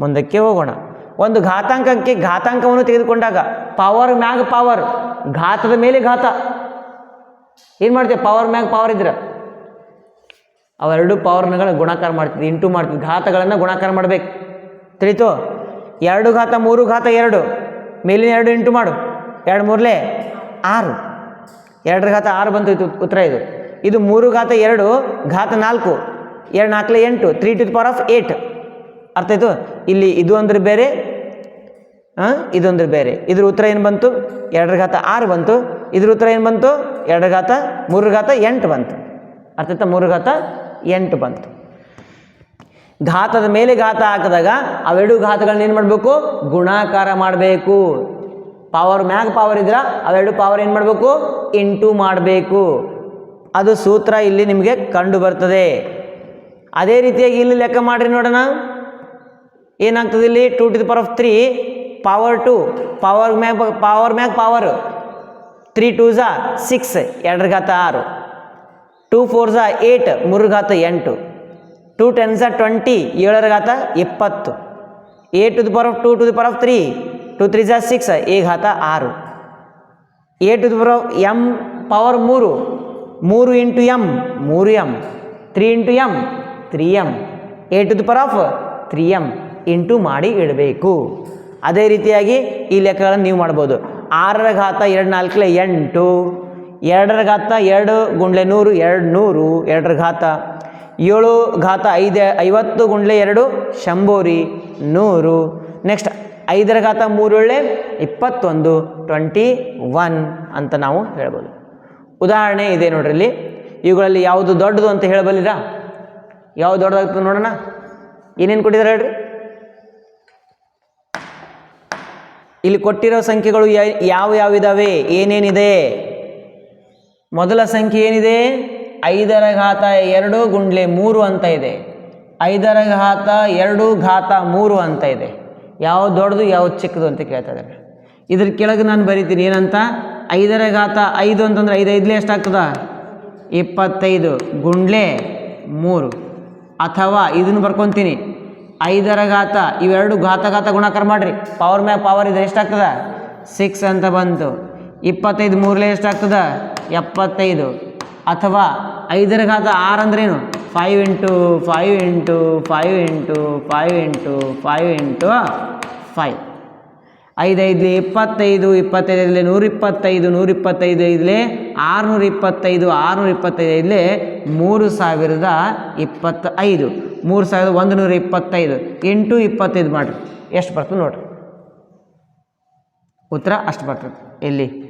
ಮುಂದಕ್ಕೆ ಹೋಗೋಣ. ಒಂದು ಘಾತಾಂಕಕ್ಕೆ ಘಾತಾಂಕವನ್ನು ತೆಗೆದುಕೊಂಡಾಗ ಪವರ್ ಮ್ಯಾಗ ಪವರ್ ಘಾತದ ಮೇಲೆ ಘಾತ. ಏನು ಮಾಡ್ತೀವಿ ಪವರ್ ಮ್ಯಾಗ ಪವರ್ ಇದ್ರೆ? ಅವೆರಡು ಪವರ್ನಗಳ ಗುಣಾಕಾರ ಮಾಡ್ತಿದ್ವಿ ಇಂಟು ಮಾಡ್ತೀವಿ, ಘಾತಗಳನ್ನು ಗುಣಾಕಾರ ಮಾಡಬೇಕು. ತಿಳಿತು? ಎರಡು ಘಾತ, ಮೂರು ಘಾತ, ಎರಡು. ಮೇಲಿನ ಎರಡು ಇಂಟು ಮಾಡು. ಎರಡು ಮೂರಲೇ ಆರು. ಎರಡರ ಘಾತ ಆರು ಬಂತು ಇದು ಉತ್ತರ ಇದು. ಇದು ಮೂರು ಘಾತ ಎರಡು, ಘಾತ ನಾಲ್ಕು. ಎರಡು ನಾಲ್ಕಲೆ ಎಂಟು. Three to the power of eight. ಅರ್ಥ ಆಯಿತು? ಇಲ್ಲಿ ಇದು ಅಂದ್ರೆ ಬೇರೆ ಹಾಂ ಇದೊಂದ್ರೆ ಬೇರೆ. ಇದ್ರ ಉತ್ತರ ಏನು ಬಂತು? ಎರಡರ ಘಾತ ಆರು ಬಂತು. ಇದ್ರ ಉತ್ತರ ಏನು ಬಂತು? ಎರಡು ಘಾತ, ಮೂರರ ಘಾತ ಎಂಟು ಬಂತು. ಅರ್ಥ ಆಯ್ತಾ? ಮೂರು ಘಾತ ಎಂಟು ಬಂತು. ಘಾತದ ಮೇಲೆ ಘಾತ ಹಾಕಿದಾಗ ಅವೆರಡು ಘಾತಗಳನ್ನ ಏನು ಮಾಡಬೇಕು? ಗುಣಾಕಾರ ಮಾಡಬೇಕು. ಪವರ್ ಮ್ಯಾಗ ಪವರ್ ಇದ್ರೆ ಅವೆರಡು ಪವರ್ ಏನು ಮಾಡಬೇಕು? ಇಂಟು ಮಾಡಬೇಕು. ಅದು ಸೂತ್ರ ಇಲ್ಲಿ ನಿಮಗೆ ಕಂಡು ಬರ್ತದೆ. ಅದೇ ರೀತಿಯಾಗಿ ಇಲ್ಲಿ ಲೆಕ್ಕ ಮಾಡಿರಿ ನೋಡೋಣ. ಏನಾಗ್ತದೆ ಇಲ್ಲಿ? Two to the power of three power two power ಮ್ಯಾಗ ಪವರ್ ಮ್ಯಾಗ ಪವರ್ ತ್ರೀ ಟೂ ಝಾ ಸಿಕ್ಸ್ ಎರಡರ ಘಾತ ಆರು. ಟೂ ಫೋರ್ ಝಾ ಏಟ್ ಮೂರು ಘಾತ ಎಂಟು. ಟೂ ಟೆನ್ ಝಾ ಟ್ವೆಂಟಿ ಏಳರ ಘಾತ ಇಪ್ಪತ್ತು a to the power of two to the power of three, two three Jha six a ಘಾತ ಆರು. A to the power of m power ಮೂರು ಮೂರು ಇಂಟು ಎಂ ಮೂರು m three into m three m a to the power of three m into ಮಾಡಿ ಇಡಬೇಕು. ಅದೇ ರೀತಿಯಾಗಿ ಈ ಲೆಕ್ಕಗಳನ್ನು ನೀವು ಮಾಡ್ಬೋದು. ಆರರ ಘಾತ ಎರಡು ನಾಲ್ಕಲೆ ಎಂಟು ಎರಡರ ಘಾತ ಎರಡು ಗುಂಡ್ಲೆ ನೂರು ಎರಡು ನೂರು ಎರಡರ ಘಾತ ಏಳು ಘಾತ ಐದು, ಐವತ್ತು ಗುಂಡ್ಲೆ ಎರಡು ಶಂಬೋರಿ ನೂರು. ನೆಕ್ಸ್ಟ್ ಐದರ ಘಾತ ಮೂರೊಳ್ಳೆ ಇಪ್ಪತ್ತೊಂದು ಟ್ವೆಂಟಿ ಒನ್ ಅಂತ ನಾವು ಹೇಳ್ಬೋದು. ಉದಾಹರಣೆ ಇದೆ ನೋಡ್ರಿ ಇಲ್ಲಿ. ಇವುಗಳಲ್ಲಿ ಯಾವುದು ದೊಡ್ಡದು ಅಂತ ಹೇಳಬಲ್ಲಿರಾ? ಯಾವುದು ದೊಡ್ಡದಾಗ್ತದೆ ನೋಡೋಣ. ಏನೇನು ಕೊಟ್ಟಿದ್ದಾರೆ ಹೇಳ್ರಿ? ಇಲ್ಲಿ ಕೊಟ್ಟಿರೋ ಸಂಖ್ಯೆಗಳು ಯಾವ ಯಾವ ಇದಾವೆ ಏನೇನಿದೆ? ಮೊದಲ ಸಂಖ್ಯೆ ಏನಿದೆ? ಐದರ ಘಾತ ಎರಡು ಗುಂಡ್ಲೆ ಮೂರು ಅಂತ ಇದೆ. ಐದರ ಘಾತ ಎರಡು ಘಾತ ಮೂರು ಅಂತ ಇದೆ. ಯಾವ ದೊಡ್ಡದು, ಯಾವ ಚಿಕ್ಕದು ಅಂತ ಕೇಳ್ತಾ ಇದ್ದಾರೆ. ಇದ್ರ ಕೆಳಗೆ ನಾನು ಬರಿತೀನಿ. ಏನಂತ? ಐದರ ಘಾತ ಐದು ಅಂತಂದ್ರೆ ಐದು ಐದಲೇ ಎಷ್ಟಾಗ್ತದ? ಇಪ್ಪತ್ತೈದು ಗುಂಡ್ಲೆ ಮೂರು. ಅಥವಾ ಇದನ್ನು ಬರ್ಕೊತೀನಿ. ಐದರ ಘಾತ, ಇವೆರಡು ಘಾತ ಘಾತ ಗುಣಾಕಾರ ಮಾಡ್ರಿ. ಪವರ್ ಮ್ಯಾಗ ಪವರ್ ಇದೆ ಎಷ್ಟಾಗ್ತದ? ಸಿಕ್ಸ್ ಅಂತ ಬಂತು. ಇಪ್ಪತ್ತೈದು ಮೂರಲೇ ಎಷ್ಟಾಗ್ತದ? ಎಪ್ಪತ್ತೈದು. ಅಥವಾ ಐದರ ಘಾತ ಆರು ಅಂದ್ರೇನು? Five into five into five into five into five into five ಐದೈದಲಿ ಇಪ್ಪತ್ತೈದು ಇಪ್ಪತ್ತೈದಲ್ಲಿ ನೂರಿಪ್ಪತ್ತೈದು ನೂರಿಪ್ಪತ್ತೈದು ಐದಲೇ ಆರುನೂರ ಇಪ್ಪತ್ತೈದು ಆರುನೂರ ಇಪ್ಪತ್ತೈದು ಐದಲೇ ಮೂರು ಸಾವಿರದ ಇಪ್ಪತ್ತ ಐದು ಮೂರು ಸಾವಿರದ ಒಂದು ನೂರ ಇಪ್ಪತ್ತೈದು ಎಂಟು ಇಪ್ಪತ್ತೈದು ಮಾಡಿರಿ. ಎಷ್ಟು ಬರ್ತದೆ ನೋಡಿರಿ? ಉತ್ತರ ಅಷ್ಟು ಬರ್ತದೆ. ಎಲ್ಲಿ?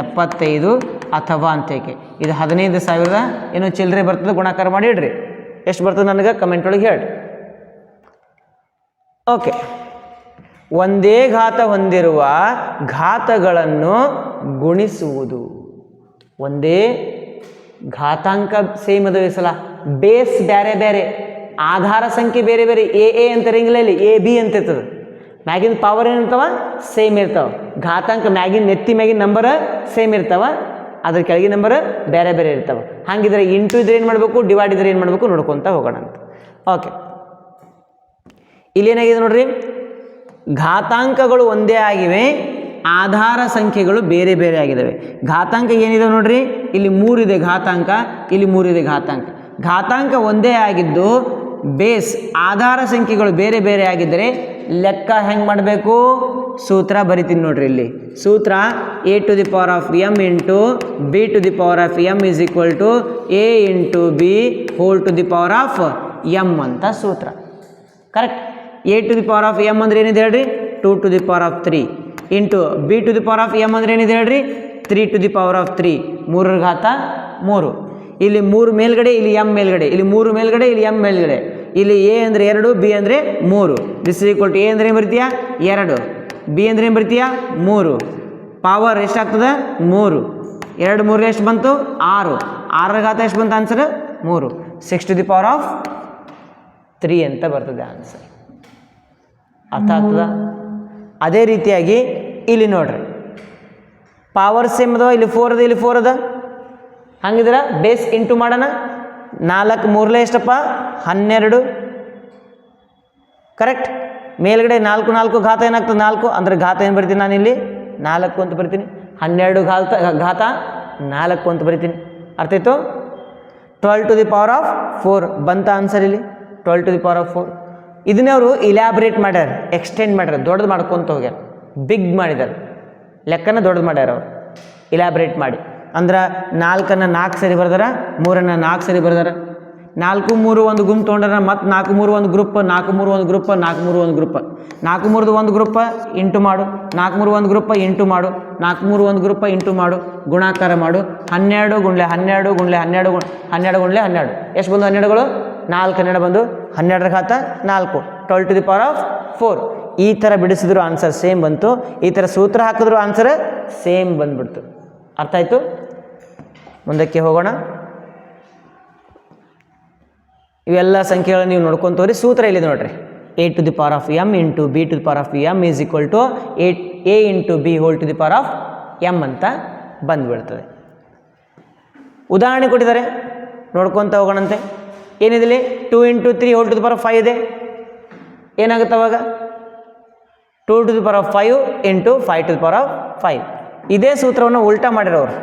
ಎಪ್ಪತ್ತೈದು ಅಥವಾ ಅಂತೇಕೆ? ಇದು ಹದಿನೈದು ಸಾವಿರದ ಏನು ಚಿಲ್ಲರೆ ಬರ್ತದೆ, ಗುಣಾಕಾರ ಮಾಡಿ ಇಡ್ರಿ. ಎಷ್ಟು ಬರ್ತದೆ ನನಗೆ? ಕಮೆಂಟ್ ಒಳಗೆ ಹೇಳಿ ಓಕೆ ಒಂದೇ ಘಾತ ಹೊಂದಿರುವ ಘಾತಗಳನ್ನು ಗುಣಿಸುವುದು. ಒಂದೇ ಘಾತಾಂಕ ಸೇಮ್ ಅದು ಸಲ. ಬೇಸ್ ಬೇರೆ ಬೇರೆ ಆಧಾರ ಸಂಖ್ಯೆ ಬೇರೆ ಬೇರೆ. ಎ ಎ ಅಂತ ಇಲ್ಲಿ ಎ ಬಿ ಅಂತ ಇರ್ತದೆ ಮ್ಯಾಗಿನ ಪವರ್ ಏನಿರ್ತಾವ? ಸೇಮ್ ಇರ್ತಾವ. ಘಾತಾಂಕ ಮ್ಯಾಗಿನ ನೆತ್ತಿ ಮ್ಯಾಗಿನ ನಂಬರ್ ಸೇಮ್ ಇರ್ತಾವ. ಅದ್ರ ಕೆಳಗಿನ ನಂಬರ್ ಬೇರೆ ಬೇರೆ ಇರ್ತಾವ. ಹಾಗಿದ್ರೆ ಇಂಟು ಇದ್ರೆ ಏನು ಮಾಡಬೇಕು? ಡಿವೈಡ್ ಇದ್ರೆ ಏನು ಮಾಡಬೇಕು? ನೋಡ್ಕೊತ ಹೋಗೋಣ ಅಂತ. ಓಕೆ ಇಲ್ಲೇನಾಗಿದೆ ನೋಡ್ರಿ? ಘಾತಾಂಕಗಳು ಒಂದೇ ಆಗಿವೆ, ಆಧಾರ ಸಂಖ್ಯೆಗಳು ಬೇರೆ ಬೇರೆ ಆಗಿದ್ದಾವೆ ಘಾತಾಂಕ ಏನಿದೆ ನೋಡ್ರಿ? ಇಲ್ಲಿ ಮೂರಿದೆ ಘಾತಾಂಕ, ಇಲ್ಲಿ ಮೂರಿದೆ ಘಾತಾಂಕ. ಘಾತಾಂಕ ಒಂದೇ ಆಗಿದ್ದು ಬೇಸ್ ಆಧಾರ ಸಂಖ್ಯೆಗಳು ಬೇರೆ ಬೇರೆ ಆಗಿದ್ದರೆ ಲೆಕ್ಕ ಹೆಂಗೆ ಮಾಡಬೇಕು? ಸೂತ್ರ ಬರಿತೀನಿ ನೋಡ್ರಿ ಇಲ್ಲಿ. ಸೂತ್ರ a to the power of m into b to the power of m is equal to a into b whole to the power of m ಅಂತ ಸೂತ್ರ. Correct a to the power of m ಅಂದ್ರೆ ಏನಿದೆ ಹೇಳ್ರಿ? Two to the power of three into b to the power of m ಅಂದ್ರೆ ಏನಿದೆ ಹೇಳ್ರಿ? Three to the power of three ಮೂರರ ಘಾತ ಮೂರು. ಇಲ್ಲಿ ಮೂರು ಮೇಲ್ಗಡೆ, ಇಲ್ಲಿ ಎಂ ಮೇಲ್ಗಡೆ. ಇಲ್ಲಿ ಮೂರು ಮೇಲ್ಗಡೆ, ಇಲ್ಲಿ ಎಂ ಮೇಲ್ಗಡೆ. ಇಲ್ಲಿ ಎ ಅಂದರೆ ಎರಡು ಬಿ ಅಂದರೆ ಮೂರು. This is equal to a ಅಂದ್ರೆ ಏನು ಬರ್ತೀಯಾ? ಎರಡು. ಬಿ ಅಂದ್ರೆ ಏನು ಬರ್ತೀಯಾ? ಮೂರು. ಪವರ್ ಎಷ್ಟಾಗ್ತದೆ? ಮೂರು. ಎರಡು ಮೂರು ಎಷ್ಟು ಬಂತು? ಆರು. ಆರರ ಘಾತ ಎಷ್ಟು ಬಂತು ಆನ್ಸರ್ ಮೂರು. Six to the power of three ಅಂತ ಬರ್ತದೆ ಆನ್ಸರ್ ಅರ್ಥ ಆಗ್ತದ? ಅದೇ ರೀತಿಯಾಗಿ ಇಲ್ಲಿ ನೋಡ್ರಿ. ಪವರ್ ಸೇಮ್ ಅದ, ಇಲ್ಲಿ ಫೋರ್ ಅದ, ಇಲ್ಲಿ ಫೋರ್ ಅದ? ಹಂಗಿದ್ರೆ? ಬೇಸ್ ಇಂಟು ಮಾಡೋಣ. ನಾಲ್ಕು ಮೂರಲೇ ಎಷ್ಟಪ್ಪ? ಹನ್ನೆರಡು. ಕರೆಕ್ಟ್ ಮೇಲ್ಗಡೆ ನಾಲ್ಕು ನಾಲ್ಕು ಘಾತ ಏನಾಗ್ತದೆ? ನಾಲ್ಕು. ಅಂದರೆ ಘಾತ ಏನು ಬರಿತೀನಿ ನಾನು ಇಲ್ಲಿ? ನಾಲ್ಕು ಅಂತ ಬರಿತೀನಿ. ಹನ್ನೆರಡು ಘಾತ ಘಾತ, ನಾಲ್ಕು ಅಂತ ಬರಿತೀನಿ. ಅರ್ಥ ಆಯಿತು? Twelve to the power of four ಬಂತ ಆನ್ಸರ್ ಇಲ್ಲಿ. Twelve to the power of four ಇದನ್ನೇ ಅವರು ಇಲ್ಯಾಬ್ರೇಟ್ ಮಾಡ್ಯಾರ ಎಕ್ಸ್ಟೆಂಡ್ ಮಾಡ್ಯಾರ, ದೊಡ್ಡದು ಮಾಡ್ಕೊತ ಹೋಗ್ಯಾರ. ಬಿಗ್ ಮಾಡಿದ್ದಾರೆ ಲೆಕ್ಕನ ದೊಡ್ಡದು ಮಾಡ್ಯಾರ ಅವರು. ಇಲ್ಯಾಬ್ರೇಟ್ ಮಾಡಿ. ಅಂದ್ರೆ ನಾಲ್ಕನ್ನು ನಾಲ್ಕು ಸರಿ ಬರ್ದಾರ, ಮೂರನ್ನು ನಾಲ್ಕು ಸರಿ ಬರ್ದಾರ. ನಾಲ್ಕು ಮೂರು ಒಂದು ಗುಂಪು ತೊಗೊಂಡ್ರೆ ಮತ್ತು ನಾಲ್ಕು ಮೂರು ಒಂದು ಗ್ರೂಪ್, ನಾಲ್ಕು ಮೂರು ಒಂದು ಗ್ರೂಪ್, ನಾಲ್ಕು ಮೂರು ಒಂದು ಗ್ರೂಪ್. ನಾಲ್ಕು ಮೂರದು ಒಂದು ಗ್ರೂಪ್ ಇಂಟು ಮಾಡು. ನಾಲ್ಕು ಮೂರು ಒಂದು ಗ್ರೂಪ್ ಇಂಟು ಮಾಡು. ನಾಲ್ಕು ಮೂರು ಒಂದು ಗ್ರೂಪ್ ಇಂಟು ಮಾಡು. ಗುಣಾಕಾರ ಮಾಡು. ಹನ್ನೆರಡು ಗುಂಡ್ಲೆ ಹನ್ನೆರಡು ಗುಂಡ್ಲೆ ಹನ್ನೆರಡು ಗುಣ್, ಹನ್ನೆರಡು ಗುಂಡ್ಲೆ ಹನ್ನೆರಡು. ಎಷ್ಟು ಬಂದು ಹನ್ನೆರಡುಗಳು? ನಾಲ್ಕು ಹನ್ನೆರಡು ಬಂದು ಹನ್ನೆರಡರ ಘಾತ ನಾಲ್ಕು. Twelve to the power of four ಈ ಥರ ಬಿಡಿಸಿದ್ರು ಆನ್ಸರ್ ಸೇಮ್ ಬಂತು. ಈ ಥರ ಸೂತ್ರ ಹಾಕಿದ್ರು ಆನ್ಸರ್ ಸೇಮ್ ಬಂದ್ಬಿಡ್ತು. ಅರ್ಥ ಆಯಿತು? ಮುಂದಕ್ಕೆ ಹೋಗೋಣ. ಇವೆಲ್ಲ ಸಂಖ್ಯೆಗಳನ್ನು ನೀವು ನೋಡ್ಕೊಂತ ಹೋಗ್ರಿ ಸೂತ್ರ ಇಲ್ಲಿದೆ ನೋಡ್ರಿ? A to the power of m into b to the power of m is equal to a a into b whole to the power of m ಅಂತ ಬಂದುಬಿಡ್ತದೆ. ಉದಾಹರಣೆ ಕೊಟ್ಟಿದ್ದಾರೆ. ನೋಡ್ಕೊತ ಹೋಗೋಣಂತೆ. ಏನಿದೆ two into three whole to the power of five ಇದೆ. ಏನಾಗುತ್ತೆ ಅವಾಗ? Two to the power of five into five to the power of five ಇದೇ ಸೂತ್ರವನ್ನು ಉಲ್ಟಾ ಮಾಡಿರೋರು.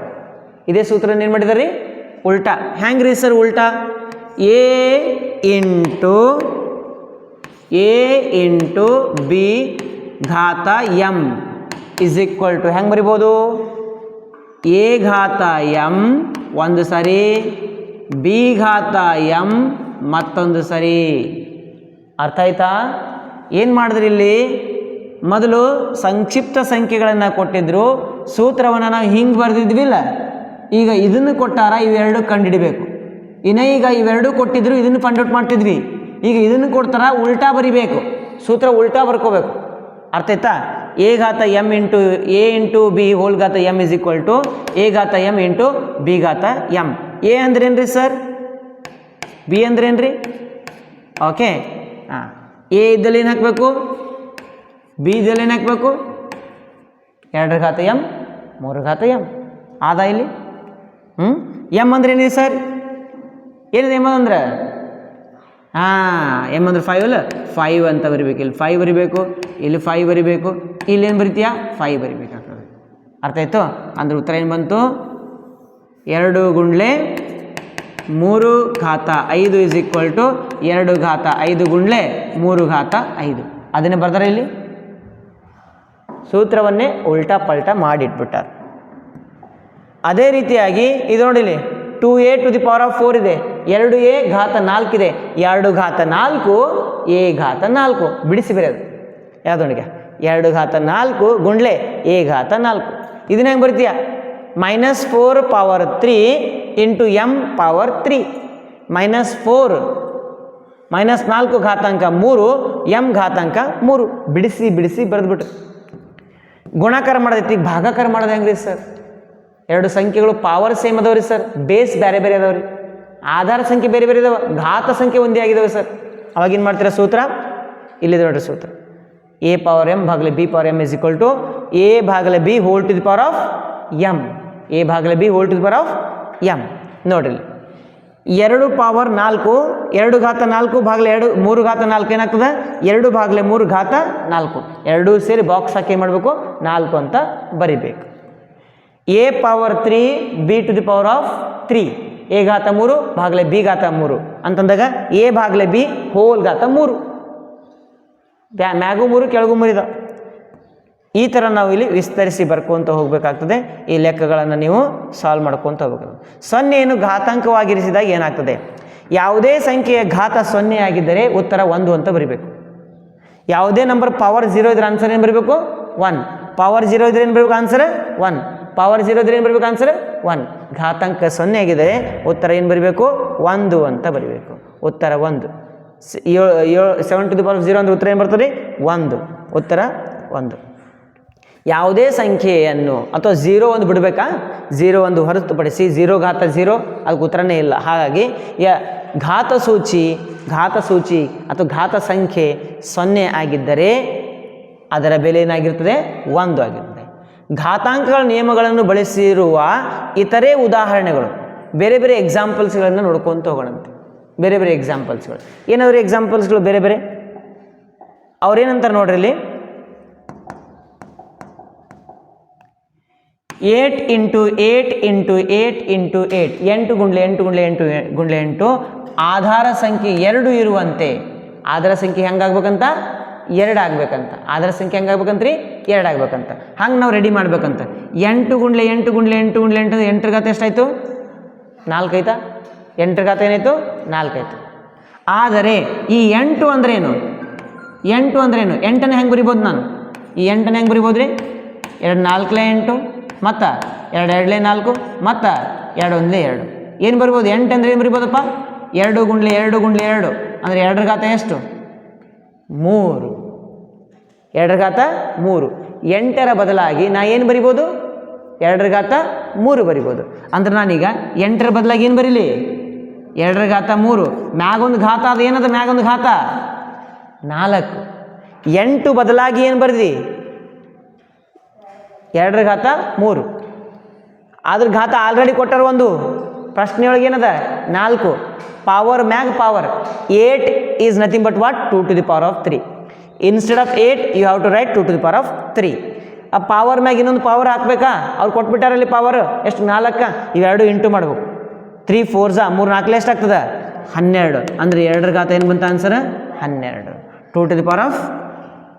ಇದೇ ಸೂತ್ರ ಏನು ಮಾಡಿದಾರೆ? ಉಲ್ಟಾ. ಹ್ಯಾಂಗೆ ರೀ ಸರ್ ಉಲ್ಟಾ? A into a into b ಘಾತ ಎಂ ಇಸ್ ಈಕ್ವಲ್ ಟು ಹೆಂಗೆ ಬರಿಬೋದು? ಎ ಘಾತ ಎಂ ಒಂದು ಸರಿ, ಬಿ ಘಾತ ಎಂ ಮತ್ತೊಂದು ಸರಿ. ಅರ್ಥ ಆಯ್ತಾ? ಏನು ಮಾಡಿದ್ರಿ ಇಲ್ಲಿ? ಮೊದಲು ಸಂಕ್ಷಿಪ್ತ ಸಂಖ್ಯೆಗಳನ್ನು ಕೊಟ್ಟಿದ್ರು. ಸೂತ್ರವನ್ನು ನಾವು ಹಿಂಗೆ ಬರೆದಿದ್ವಿಲ್ಲ? ಈಗ ಇದನ್ನು ಕೊಟ್ಟಾರ ಇವೆರಡು ಕಂಡುಹಿಡಬೇಕು ಇನ್ನು ಈಗ ಇವೆರಡು ಕೊಟ್ಟಿದ್ರು ಇದನ್ನು ಫಂಡ್ ಔಟ್ ಮಾಡ್ತಿದ್ವಿ. ಈಗ ಇದನ್ನು ಕೊಡ್ತಾರ ಉಲ್ಟಾ ಬರಿಬೇಕು. ಸೂತ್ರ ಉಲ್ಟಾ ಬರ್ಕೋಬೇಕು. ಅರ್ಥ ಆಯ್ತಾ? ಎ ಘಾತ m into a into b whole ಘಾತ m is equal to a ಘಾತ ಎಂ ಇಂಟು ಬಿ ಘಾತ ಎಂ ಎ ಅಂದ್ರೇನ್ರಿ ಸರ್ ಬಿ ಅಂದ್ರೇನ್ರಿ? ಓಕೆ ಹಾಂ ಎ ಇದ್ದಲ್ಲಿ ಏನು ಹಾಕಬೇಕು? ಬಿ ಇದ್ದಲ್ಲಿ ಏನು ಹಾಕಬೇಕು? ಎರಡು ಘಾತ ಎಂ ಮೂರು ಘಾತ ಎಂ ಆದ ಇಲ್ಲಿ? ಹ್ಞೂ ಎಂ ಅಂದ್ರೆ ಏನಿದೆ ಸರ್? ಏನಿದೆ ಎಂ ಅಂದ್ರೆ ಹಾಂ ಎಂ ಅಂದ್ರೆ ಫೈವ್ ಅಲ್ಲ? ಫೈವ್ ಅಂತ ಬರಿಬೇಕು. ಇಲ್ಲಿ ಫೈವ್ ಬರಿಬೇಕು, ಇಲ್ಲಿ ಫೈವ್ ಬರಿಬೇಕು. ಇಲ್ಲಿ ಏನು ಬರಿತೀಯಾ? ಫೈವ್ ಬರಿಬೇಕಾಗ್ತದೆ. ಅರ್ಥ ಆಯಿತು? ಅಂದ್ರೆ ಉತ್ತರ ಏನು ಬಂತು? ಎರಡು ಗುಂಡ್ಲೆ ಮೂರು ಘಾತ ಐದು ಇಸ್ ಈಕ್ವಲ್ ಟು ಎರಡು ಘಾತ ಐದು ಗುಂಡ್ಲೆ ಮೂರು ಘಾತ ಐದು. ಅದನ್ನೇ ಬರ್ತಾರೆ ಇಲ್ಲಿ? ಸೂತ್ರವನ್ನೇ ಉಲ್ಟಾ ಪಲ್ಟಾ ಮಾಡಿಟ್ಬಿಟ್ಟಾರ. ಅದೇ ರೀತಿಯಾಗಿ ಇದು ನೋಡಿಲಿ two a to the power of four ಇದೆ. ಎರಡು ಎ ಘಾತ ನಾಲ್ಕಿದೆ ಎರಡು ಘಾತ ನಾಲ್ಕು ಎ ಘಾತ ನಾಲ್ಕು. ಬಿಡಿಸಿ ಬರೆಯೋದು ಯಾವುದು ಯಾವುದೊಂದಿಗೆ ಎರಡು ಘಾತ ನಾಲ್ಕು ಗುಂಡ್ಲೆ ಎ ಘಾತ ನಾಲ್ಕು. ಇದನ್ನ ಹೆಂಗೆ ಬರ್ತೀಯ? Minus four power three into m power three minus four minus ನಾಲ್ಕು ಘಾತಾಂಕ ಮೂರು ಎಂ ಘಾತಾಂಕ ಮೂರು. ಬಿಡಿಸಿ ಬಿಡಿಸಿ ಬರೆದ್ಬಿಟ್ರು ಗುಣಾಕಾರ ಮಾಡೋದೈತಿ, ಭಾಗಾಕಾರ ಮಾಡೋದು ಹೆಂಗ್ರಿ ಸರ್? ಎರಡು ಸಂಖ್ಯೆಗಳು ಪವರ್ ಸೇಮ್ ಅದಾವ್ರಿ ಸರ್ ಬೇಸ್ ಬೇರೆ ಬೇರೆ ಅದಾವ್ರಿ. ಆಧಾರ ಸಂಖ್ಯೆ ಬೇರೆ ಬೇರೆ ಇದಾವೆ ಘಾತ ಸಂಖ್ಯೆ ಒಂದೇ ಆಗಿದಾವೆ ಸರ್ ಅವಾಗ ಏನು ಮಾಡ್ತೀರಾ ಸೂತ್ರ? ಇಲ್ಲಿದೆ ನೋಡ್ರಿ ಸೂತ್ರ. A power m ಭಾಗಲೆ b power m is equal to a ಭಾಗಲೆ b whole to the power of m a ಭಾಗಲೆ b whole to the power of m ನೋಡ್ರಿ ಎರಡು ಪವರ್ ನಾಲ್ಕು, ಎರಡು ಘಾತ ನಾಲ್ಕು ಭಾಗಲೆ ಎರಡು, ಮೂರು ಘಾತ ನಾಲ್ಕು ಏನಾಗ್ತದೆ? ಎರಡು ಭಾಗಲೆ ಮೂರು ಘಾತ ನಾಲ್ಕು. ಎರಡೂ ಸೇರಿ ಬಾಕ್ಸ್ ಹಾಕಿ ಏನು ಮಾಡಬೇಕು? ನಾಲ್ಕು ಅಂತ ಬರಿಬೇಕು. A power three b to the power of three a ಘಾತ ಮೂರು, ಭಾಗಲೆ ಬಿ ಘಾತ ಮೂರು. ಅಂತಂದಾಗ ಎ ಭಾಗಲೆ ಬಿ ಹೋಲ್ ಘಾತ ಮೂರು. ಮ್ಯಾಗೂ ಮೂರು, ಕೆಳಗೂ ಮೂರಿದ ಈ ಥರ ನಾವು ಇಲ್ಲಿ ವಿಸ್ತರಿಸಿ ಬರ್ಕೊಂತ ಹೋಗಬೇಕಾಗ್ತದೆ. ಈ ಲೆಕ್ಕಗಳನ್ನು ನೀವು ಸಾಲ್ವ್ ಮಾಡ್ಕೊತ ಹೋಗ್ಬೇಕು ಸೊನ್ನೆಯನ್ನು ಘಾತಾಂಕವಾಗಿರಿಸಿದಾಗ ಏನಾಗ್ತದೆ? ಯಾವುದೇ ಸಂಖ್ಯೆಯ ಘಾತ ಸೊನ್ನೆ ಆಗಿದ್ದರೆ ಉತ್ತರ ಒಂದು ಅಂತ ಬರಿಬೇಕು. ಯಾವುದೇ ನಂಬರ್ ಪವರ್ ಜೀರೋ ಇದ್ರೆ ಆನ್ಸರ್ ಏನು ಬರಬೇಕು? ಒನ್ ಪವರ್ ಜೀರೋ ಇದ್ರೆ ಏನು ಬರಬೇಕು? ಆನ್ಸರ್ ಒನ್ ಪವರ್ ಜೀರೋ ಇದ್ರೆ ಏನು ಬರಬೇಕು ಆನ್ಸರ್ ಒನ್ ಘಾತಾಂಕ ಸೊನ್ನೆ ಆಗಿದ್ದರೆ ಉತ್ತರ ಏನು ಬರಬೇಕು? ಒಂದು ಅಂತ ಬರಿಬೇಕು. ಉತ್ತರ ಒಂದು. ಏಳು ಏಳು seven to the power zero ಅಂದರೆ ಉತ್ತರ ಏನು ಬರ್ತದೆ? ಒಂದು. ಉತ್ತರ ಒಂದು. ಯಾವುದೇ ಸಂಖ್ಯೆಯನ್ನು ಅಥವಾ ಝೀರೋ ಒಂದು ಬಿಡಬೇಕಾ? ಝೀರೋ ಒಂದು ಹೊರತುಪಡಿಸಿ ಝೀರೋ ಘಾತ ಝೀರೋ ಅದಕ್ಕೆ ಉತ್ತರನೇ ಇಲ್ಲ. ಹಾಗಾಗಿ, ಯ ಘಾತ ಸೂಚಿ ಘಾತ ಸೂಚಿ ಅಥವಾ ಘಾತ ಸಂಖ್ಯೆ ಸೊನ್ನೆ ಆಗಿದ್ದರೆ ಅದರ ಬೆಲೆ ಏನಾಗಿರ್ತದೆ? ಒಂದು ಆಗಿರ್ತದೆ. ಘಾತಾಂಕಗಳ ನಿಯಮಗಳನ್ನು ಬಳಸಿರುವ ಇತರೆ ಉದಾಹರಣೆಗಳು, ಬೇರೆ ಬೇರೆ ಎಕ್ಸಾಂಪಲ್ಸ್ಗಳನ್ನು ನೋಡ್ಕೊತ ಹೋಗೋಣಂತೆ. ಬೇರೆ ಬೇರೆ ಎಕ್ಸಾಂಪಲ್ಸ್ಗಳು ಏನಾದರೂ ಎಕ್ಸಾಂಪಲ್ಸ್ಗಳು ಬೇರೆ ಬೇರೆ? ಅವ್ರೇನಂತಾರೆ ನೋಡ್ರಿ ಇಲ್ಲಿ? Eight into eight into eight into eight. ಎಂಟು ಗುಂಡ್ಲೆ ಎಂಟು ಗುಂಡ್ಲೆ ಎಂಟು ಗುಂಡ್ಲೆ ಎಂಟು. ಆಧಾರ ಸಂಖ್ಯೆ ಎರಡು ಇರುವಂತೆ. ಆಧಾರ ಸಂಖ್ಯೆ ಹೆಂಗಾಗ್ಬೇಕಂತ? ಎರಡು ಆಗ್ಬೇಕಂತ. ಆಧಾರ ಸಂಖ್ಯೆ ಹೆಂಗಾಗ್ಬೇಕಂತ್ರಿ ಎರಡು ಆಗ್ಬೇಕಂತ. ಹಂಗೆ ನಾವು ರೆಡಿ ಮಾಡ್ಬೇಕಂತ. ಎಂಟು ಗುಂಡ್ಲೆ ಎಂಟು ಗುಂಡ್ಲೆ ಎಂಟು ಗುಂಡ್ಲೆ ಎಂಟು ಎಂಟರ ಗಾತ ಎಷ್ಟಾಯಿತು? ನಾಲ್ಕೈತಾ ಎಂಟರ ಗಾತ ಏನಾಯಿತು? ನಾಲ್ಕಾಯ್ತು ಆದರೆ ಈ ಎಂಟು ಅಂದ್ರೇನು ಎಂಟು ಅಂದ್ರೇನು ಎಂಟನ್ನು ಹೆಂಗೆ ಬರಿಬೋದು ನಾನು? ಈ ಎಂಟನ್ನು ಹೆಂಗೆ ಬರಿಬೋದು ರೀ ಎರಡು ನಾಲ್ಕಲೆ ಎಂಟು, ಮತ್ತು ಎರಡು ಎರಡಲೆ ನಾಲ್ಕು, ಮತ್ತು ಎರಡು ಒಂದಲೇ ಎರಡು. ಏನು ಬರ್ಬೋದು? ಎಂಟು ಅಂದ್ರೆ ಏನು ಬರಿಬೋದಪ್ಪ? ಎರಡು ಗುಂಡ್ಲೆ ಎರಡು ಗುಂಡ್ಲೆ ಎರಡು. ಅಂದರೆ ಎರಡರ ಗಾತ ಎಷ್ಟು? ಮೂರು. ಎರಡರ ಘಾತ ಮೂರು. ಎಂಟರ ಬದಲಾಗಿ ನಾ ಏನು ಬರಿಬೋದು? ಎರಡರ ಘಾತ ಮೂರು ಬರಿಬೋದು. ಅಂದ್ರೆ ನಾನೀಗ ಎಂಟರ ಬದಲಾಗಿ ಏನು ಬರೀಲಿ? ಎರಡರ ಘಾತ ಮೂರು. ಮ್ಯಾಗೊಂದು ಘಾತ ಅದು ಏನದ ಮ್ಯಾಗೊಂದು ಘಾತ? ನಾಲ್ಕು. ಎಂಟು ಬದಲಾಗಿ ಏನು ಬರ್ದಿ? ಎರಡರ ಘಾತ ಮೂರು. ಅದ್ರ ಘಾತ ಆಲ್ರೆಡಿ ಕೊಟ್ಟಾರ ಒಂದು. ಪ್ರಶ್ನೆಯೊಳಗೆ ಏನದ? ನಾಲ್ಕು. Power mag power eight is nothing but what two to the power of three instead of eight you have to write two to the power of three ಆ ಪವರ್ ಮ್ಯಾಗ ಇನ್ನೊಂದು ಪವರ್ ಹಾಕ್ಬೇಕಾ? ಅವ್ರು ಕೊಟ್ಬಿಟ್ಟಾರಲ್ಲಿ ಪವರ್ ಎಷ್ಟು? ನಾಲ್ಕ? ಇವೆರಡು ಇಂಟು ಮಾಡ್ಬೇಕು. Three ಫೋರ್ಸಾ ಮೂರು ನಾಲ್ಕಲೆ ಎಷ್ಟು ಆಗ್ತದೆ? ಹನ್ನೆರಡು. ಅಂದರೆ ಎರಡರ ಗಾತ ಏನು ಬಂತ ಆನ್ಸರ್ ಹನ್ನೆರಡು. Two to the power of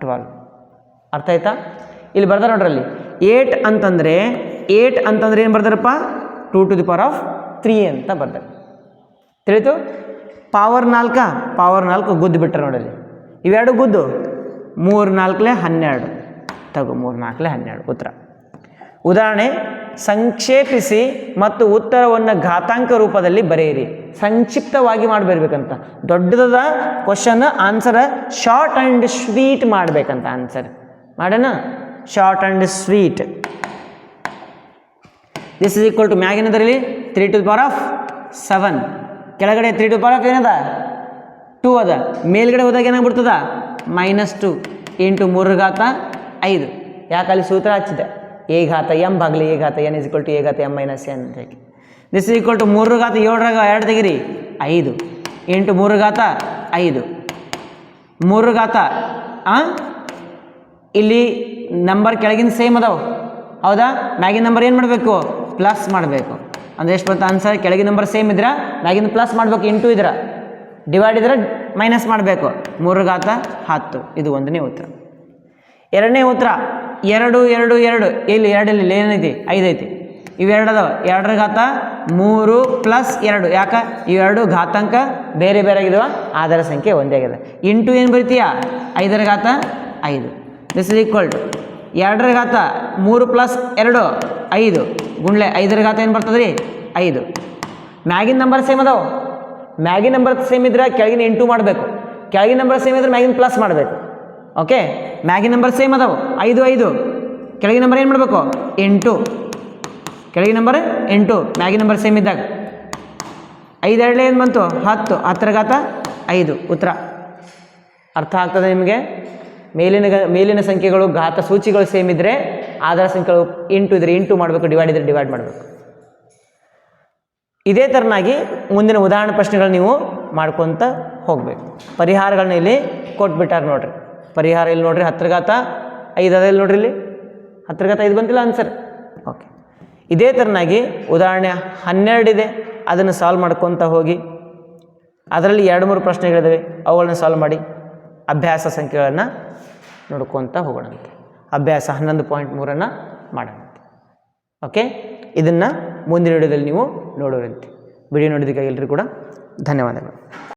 twelve ಅರ್ಥ ಆಯ್ತಾ? ಇಲ್ಲಿ ಬರ್ತಾರೆ ನೋಡ್ರಿ ಅಲ್ಲಿ ಏಟ್ ಅಂತಂದರೆ ಏಟ್ ಅಂತಂದ್ರೆ ಏನು ಬರ್ತಾರಪ್ಪ two to the power of three ಅಂತ ಬರ್ತಾರೆ ತಿಳಿತು? ಪವರ್ ನಾಲ್ಕ ಪವರ್ ನಾಲ್ಕು ಗುದ್ದು ಬಿಟ್ಟರೆ ನೋಡಲ್ಲಿ ಇವೆರಡು ಗುದ್ದು? ಮೂರು ನಾಲ್ಕಲೆ ಹನ್ನೆರಡು. ತಗೋ, ಮೂರು ನಾಲ್ಕಲೆ ಹನ್ನೆರಡು. ಉತ್ತರ. ಉದಾಹರಣೆ, ಸಂಕ್ಷೇಪಿಸಿ ಮತ್ತು ಉತ್ತರವನ್ನು ಘಾತಾಂಕ ರೂಪದಲ್ಲಿ ಬರೆಯಿರಿ. ಸಂಕ್ಷಿಪ್ತವಾಗಿ ಮಾಡಬೇಕಂತ ದೊಡ್ಡದಾದ question answer short and sweet ಮಾಡಬೇಕಂತ ಆನ್ಸರ್ ಮಾಡೋಣ? Short and sweet this is equal to ಮ್ಯಾಗಿನದರಲ್ಲಿ three to power of seven ಕೆಳಗಡೆ ತ್ರೀ ಟು ಪವರ್ ಆಫ್ ಏನದ? ಟೂ ಅದ. ಮೇಲ್ಗಡೆ ಹೋದಾಗ ಏನಾಗ್ಬಿಡ್ತದ? ಮೈನಸ್ ಟು ಇಂಟು ಮೂರು ಘಾತ ಐದು. ಯಾಕೆ ಅಲ್ಲಿ ಸೂತ್ರ ಹಚ್ಚಿದೆ? ಎ ಘಾತ ಎಂ ಬಾಗ್ಲಿ ಎ ಘಾತ n is equal to a ಘಾತ ಎಂ ಮೈನಸ್ ಎನ್ ಅಂತ ಹೇಳಿ. ದಿಸ್ ಈಕ್ವಲ್ ಟು ಮೂರು ಘಾತ ಏಳರಾಗ ಎರಡು ತೆಗಿರಿ. ಐದು ಎಂಟು ಮೂರು ಘಾತ ಐದು. ಮೂರು ಘಾತ, ಆ? ಇಲ್ಲಿ ನಂಬರ್ ಕೆಳಗಿನ ಸೇಮ್ ಅದಾವ. ಹೌದಾ? ಮ್ಯಾಗಿನ ನಂಬರ್ ಏನು ಮಾಡಬೇಕು? ಪ್ಲಸ್ ಮಾಡಬೇಕು. ಅಂದರೆ ಎಷ್ಟು ಬರ್ತಾ ಆನ್ಸರ್ ಕೆಳಗಿನ ನಂಬರ್ ಸೇಮ್ ಇದ್ರೆ? ಮ್ಯಾಗಿನ ಪ್ಲಸ್ ಮಾಡಬೇಕು ಇಂಟು ಇದ್ರೆ? ಡಿವೈಡ್ ಇದ್ರೆ ಮೈನಸ್ ಮಾಡಬೇಕು. ಮೂರು ಘಾತ ಹತ್ತು. ಇದು ಒಂದನೇ ಉತ್ತರ. ಎರಡನೇ ಉತ್ತರ, ಎರಡು ಎರಡು ಎರಡು. ಇಲ್ಲಿ ಎರಡಲ್ಲಿ ಏನೈತಿ? ಐದೈತಿ ಇವೆರಡು ಎರಡರ ಘಾತ ಮೂರು ಪ್ಲಸ್ ಎರಡು. ಯಾಕೆ? ಇವೆರಡು ಘಾತಾಂಕ ಬೇರೆ ಬೇರೆ ಆಗಿದಾವ. ಆಧಾರ ಸಂಖ್ಯೆ ಒಂದೇ ಆಗಿದೆ. ಇಂಟು ಏನು ಬರಿತೀಯ? ಐದರ ಘಾತ ಐದು. ದಿಸ್ ಇಸ್ ಈಕ್ವಲ್ ಟು ಎರಡರ ಘಾತ ಮೂರು ಪ್ಲಸ್ ಎರಡು, ಐದು. ಗುಂಡ್ಲೆ ಐದರ ಘಾತ ಏನು ಬರ್ತದೆ ರೀ ಐದು. ಮ್ಯಾಗಿನ ನಂಬರ್ ಸೇಮ್ ಅದಾವ. ಮ್ಯಾಗಿನ ನಂಬರ್ ಸೇಮ್ ಇದ್ರೆ ಕೆಳಗಿನ ಎಂಟು ಮಾಡಬೇಕು. ಕೆಳಗಿನ ನಂಬರ್ ಸೇಮ್ ಇದ್ರೆ ಮ್ಯಾಗಿನ ಪ್ಲಸ್ ಮಾಡಬೇಕು. ಓಕೆ ಮ್ಯಾಗಿನ ನಂಬರ್ ಸೇಮ್ ಅದಾವೆ. ಐದು ಐದು. ಕೆಳಗಿನ ನಂಬರ್ ಏನು ಮಾಡಬೇಕು? ಎಂಟು. ಕೆಳಗಿನ ನಂಬರ್ ಎಂಟು. ಮ್ಯಾಗಿನ ನಂಬರ್ ಸೇಮ್ ಇದ್ದಾಗ. ಐದು ಎರಡಲೇ ಏನು ಬಂತು? ಹತ್ತು. ಹತ್ತರ ಘಾತ ಐದು. ಉತ್ತರ. ಅರ್ಥ ಆಗ್ತದೆ ನಿಮಗೆ? ಮೇಲಿನ ಮೇಲಿನ ಸಂಖ್ಯೆಗಳು ಘಾತ ಸೂಚಿಗಳು ಸೇಮ್ ಇದ್ದರೆ ಆಧಾರ ಸಂಖ್ಯೆಗಳು ಇಂಟು ಇದ್ರೆ ಇಂಟು ಮಾಡಬೇಕು ಡಿವೈಡ್ ಇದ್ರೆ ಡಿವೈಡ್ ಮಾಡಬೇಕು. ಇದೇ ಥರನಾಗಿ ಮುಂದಿನ ಉದಾಹರಣೆ ಪ್ರಶ್ನೆಗಳು ನೀವು ಮಾಡ್ಕೊತ ಹೋಗಬೇಕು. ಪರಿಹಾರಗಳನ್ನ ಇಲ್ಲಿ ಕೊಟ್ಬಿಟ್ಟಾರೆ ನೋಡ್ರಿ. ಪರಿಹಾರ ಇಲ್ಲಿ ನೋಡ್ರಿ ಹತ್ರಗಾತ ಐದು ಅದ ಇಲ್ಲಿ ನೋಡ್ರಿ ಇಲ್ಲಿ. ಹತ್ರಗಾತ ಐದು ಬಂತಿಲ್ಲ ಆನ್ಸರ್ ಓಕೆ ಇದೇ ಥರನಾಗಿ ಉದಾಹರಣೆ ಹನ್ನೆರಡಿದೆ ಅದನ್ನು ಸಾಲ್ವ್ ಮಾಡ್ಕೊತ ಹೋಗಿ. ಅದರಲ್ಲಿ ಎರಡು ಮೂರು ಪ್ರಶ್ನೆಗಳಿದ್ದಾವೆ ಅವುಗಳನ್ನ ಸಾಲ್ವ್ ಮಾಡಿ ಅಭ್ಯಾಸ ಸಂಖ್ಯೆಗಳನ್ನು ನೋಡ್ಕೊತ ಹೋಗೋಣಂತೆ. ಅಭ್ಯಾಸ ಹನ್ನೊಂದು ಪಾಯಿಂಟ್ ಮೂರನ್ನು ಮಾಡೋಣಂತೆ. ಓಕೆ ಇದನ್ನು ಮುಂದಿನ ವಿಡಿಯೋದಲ್ಲಿ ನೀವು ನೋಡೋರಂತೆ ವಿಡಿಯೋ ನೋಡಿದ್ದಕ್ಕಾಗಿ ಎಲ್ಲರಿಗೂ ಕೂಡ ಧನ್ಯವಾದಗಳು.